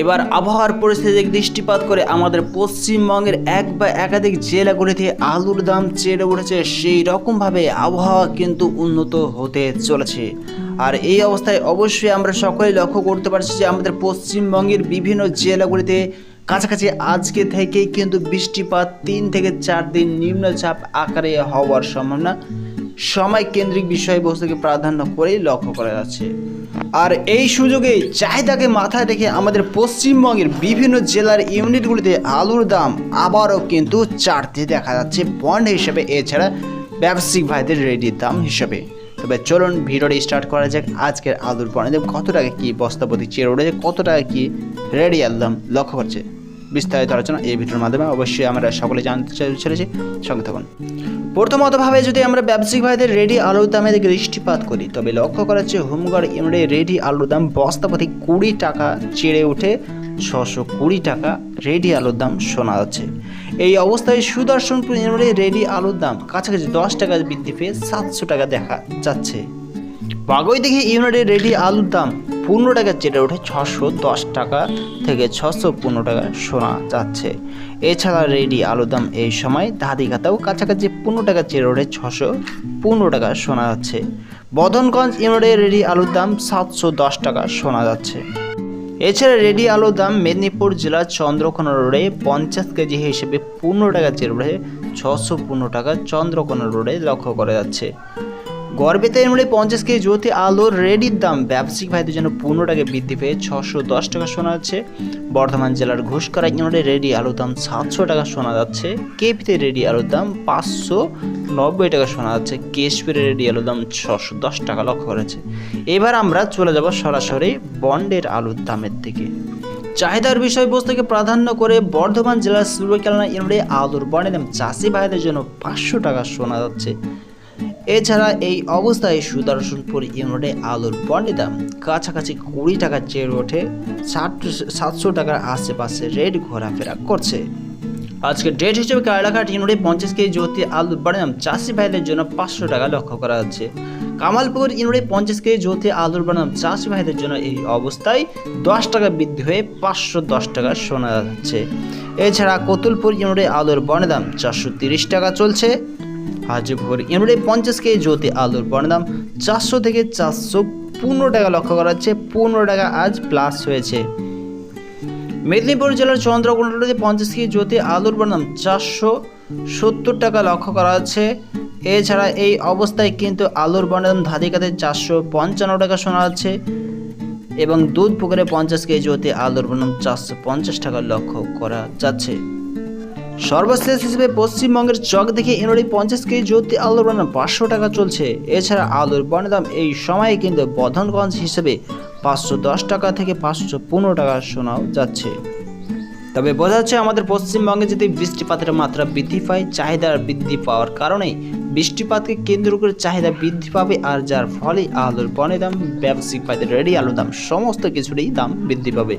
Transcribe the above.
এবার আবহাওয়ার পরিস্থিতি দৃষ্টিপাত করে আমাদের পশ্চিমবঙ্গের এক বা একাধিক জেলাগুলিতে আলুর দাম চেড়ে উঠেছে, সেই রকমভাবে আবহাওয়া কিন্তু উন্নত হতে চলেছে। আর এই অবস্থায় অবশ্যই আমরা সকলেই লক্ষ্য করতে পারছি যে আমাদের পশ্চিমবঙ্গের বিভিন্ন জেলাগুলিতে কাছাকাছি আজকে থেকেই কিন্তু বৃষ্টিপাত তিন থেকে চার দিন নিম্নচাপ আকারে হওয়ার সম্ভাবনা। সময় কেন্দ্রিক বিষয়বস্তুকে প্রাধান্য করেই লক্ষ্য করা যাচ্ছে। আর এই সুযোগে চাহিদাকে মাথায় রেখে আমাদের পশ্চিমবঙ্গের বিভিন্ন জেলার ইউনিটগুলিতে আলুর দাম আবারও কিন্তু চারতে দেখা যাচ্ছে বন্ড হিসেবে, এছাড়া ব্যবসায়িক ভাইদের রেডির দাম হিসেবে। তবে চলুন ভিডিওটি স্টার্ট করা যাক। আজকের আলুর পণ্যের কত টাকা কি বস্তাপতি চেয়ে উঠেছে কত টাকা কী রেডি আলদাম লক্ষ্য করছে। বিস্তারিত আলোচনা এই ভিডিওর মাধ্যমে অবশ্যই আমরা সকলে জানতে চলেছি। সঙ্গে থাকুন। প্রথমতভাবে যদি আমরা ব্যবসায়িক ভাইদের রেডি আলুর দামে দিকে দৃষ্টিপাত করি, তবে লক্ষ্য করা হচ্ছে হোমগার্ড ইউনিটে রেডি আলুর দাম বস্তাপতি কুড়ি টাকা চেড়ে উঠে ছশো কুড়ি টাকা রেডি আলুর দাম শোনা যাচ্ছে। এই অবস্থায় সুদর্শনপুর ইউনিটে রেডি আলুর দাম কাছাকাছি দশ টাকা বৃদ্ধি পেয়ে সাতশো টাকা দেখা যাচ্ছে। বাগৈ দেখে ইউনিটের রেডি আলুর দাম পনেরো টাকা চেটে ওঠে ছশো দশ টাকা থেকে ছশো পনেরো টাকা শোনা যাচ্ছে। এছাড়া রেডি আলুর দাম এই সময় ধাদিঘাতাও কাছাকাছি পনেরো টাকা চেড়ে ওঠে ছশো পনেরো টাকা শোনা যাচ্ছে। বদনগঞ্জ ইউনিটের রেডি আলুর দাম সাতশো দশ টাকা শোনা যাচ্ছে। এছাড়া রেডি আলুর দাম মেদিনীপুর জেলার চন্দ্রকোনা রোডে পঞ্চাশ কেজি হিসেবে পনেরো টাকা চেড়ে ওঠে ছশো পনেরো টাকা চন্দ্রকোনা রোডে লক্ষ্য করা যাচ্ছে। গড়বেতা মধ্যে পঞ্চাশ কেজি জ্যোতি আলুর রেডির দাম। ব্যবসায়িক ভাইদের জন্য পনেরো টাকা বৃদ্ধি পেয়ে ছশো দশ টাকা শোনা যাচ্ছে। বর্ধমান জেলার ঘুষকরা ইউনিটে রেডি আলুর দাম সাতশো টাকা শোনা যাচ্ছে। কেপিতে রেডি আলুর দাম পাঁচশো নব্বই টাকা শোনা যাচ্ছে। কেশপুরে রেডি আলুর দাম ছশো দশ টাকা লক্ষ্য করেছে। এবার আমরা চলে যাব সরাসরি বন্ডের আলুর দামের দিকে। চাহিদার বিষয়বস্তুকে প্রাধান্য করে বর্ধমান জেলার সুরকালনা ইউনিটে আলুর বনের দাম চাষি ভাইদের জন্য পাঁচশো টাকা শোনা যাচ্ছে। এছাড়া এই অবস্থায় সুদর্শনপুর ইউনিটে আলুর বন্ডের দাম কাছাকাছি কুড়ি টাকা চেয়ে ওঠে ষাট, সাতশো টাকার আশেপাশে রেট ঘোরাফেরা করছে। আজকে ডেট হিসেবে কায়লাঘাট ইউনিটে পঞ্চাশ কেজি জ্যোতি আলুর বন্ডের দাম চাষি ভাইদের জন্য পাঁচশো টাকা লক্ষ্য করা যাচ্ছে। কামালপুর ইউনিটে পঞ্চাশ কেজি জ্যোতি আলুর বনাম চাষি ভাইদের জন্য এই অবস্থায় দশ টাকা বৃদ্ধি হয়ে পাঁচশো দশ টাকা শোনা যাচ্ছে। এছাড়া কতুলপুর ইউনিটে আলুর বনের দাম চারশো তিরিশ টাকা চলছে। হাজিপুর ইউনিটে পঞ্চাশ কেজি জ্যোতি আলুর বনের দাম চারশো থেকে চারশো পনেরো টাকা লক্ষ্য করা যাচ্ছে, পনেরো টাকা আজ প্লাস হয়েছে। মেদিনীপুর জেলার চন্দ্রকোনাতে পঞ্চাশ কেজি জ্যোতি আলুর বনাম চারশো সত্তর টাকা লক্ষ্য করা যাচ্ছে। এছাড়া এই অবস্থায় কিন্তু আলুর বনাম ধাদিকাতে চারশো পঞ্চান্ন টাকা শোনা যাচ্ছে। এবং দুধ পুকুরে পঞ্চাশ কেজি জ্যোতি আলুর বনাম চারশো পঞ্চাশ টাকা লক্ষ্য করা যাচ্ছে। সর্বশেষ হিসেবে পশ্চিমবঙ্গের চক দেখে ইনোড়ি পঞ্চাশ কেজি জ্যোতি আলুর বনাম পাঁচশো টাকা চলছে। এছাড়া আলুর বনের দাম এই সময়ে কিন্তু বধনগঞ্জ হিসেবে পাঁচশো দশ টাকা থেকে পাঁচশো পনেরো টাকা শোনাও যাচ্ছে। তবে বোঝা যাচ্ছে আমাদের পশ্চিমবঙ্গে যদি বৃষ্টিপাতের মাত্রা বৃদ্ধি পায় চাহিদা বৃদ্ধি পাওয়ার কারণেই বৃষ্টিপাতকে কেন্দ্র করে চাহিদা বৃদ্ধি পাবে আর যার ফলে আলুর বনের দাম, ব্যবসায়িক পাইতে রেডি আলুর দাম, সমস্ত কিছুরই দাম বৃদ্ধি পাবে।